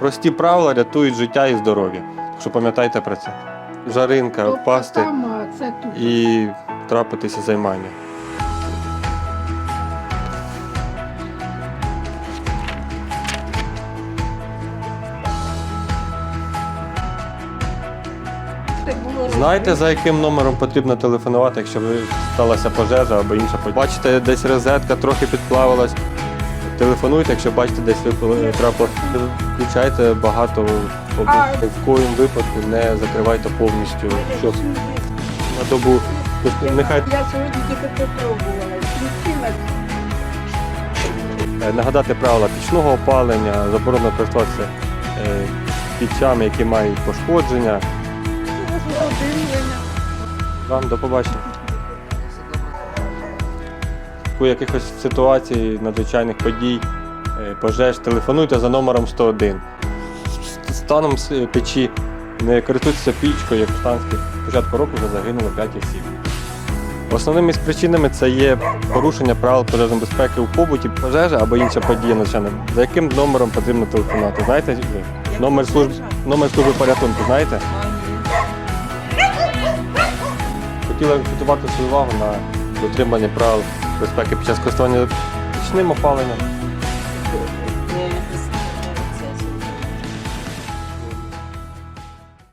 Прості правила рятують життя і здоров'я. Так що пам'ятайте про це. Жаринка, Тобто впасти там, а це тут. і трапитися займання. Це було Знаєте, за яким номером потрібно телефонувати, якщо ви сталася пожежа або інша подія? Бачите, десь розетка трохи підплавилась. Телефонуйте, якщо бачите, десь випали- трапило. Включайте багато обов'язків. в коїм випадку не закривайте повністю, щоб на добу. Тобто Нехай Я сьогодні тільки попробувала. Е, нагадати правила пічного опалення, заборонено користуватися е, пічами, які мають пошкодження. Вам до побачення. У якихось ситуацій, надзвичайних подій, е, пожеж, телефонуйте за номером 101. Станом печі не користуйтеся пічкою, як в Штанській. Початку року вже загинуло 5 осіб. Основними причинами це є порушення правил пожежної безпеки у побуті, пожежа або інша подія надзвичайна. За яким номером потрібно телефонувати? Знаєте? Номер служби, номер служби порятунку, знаєте? Хотіла акцентувати свою увагу на дотримання правил безпеки під час користування пічним опаленням.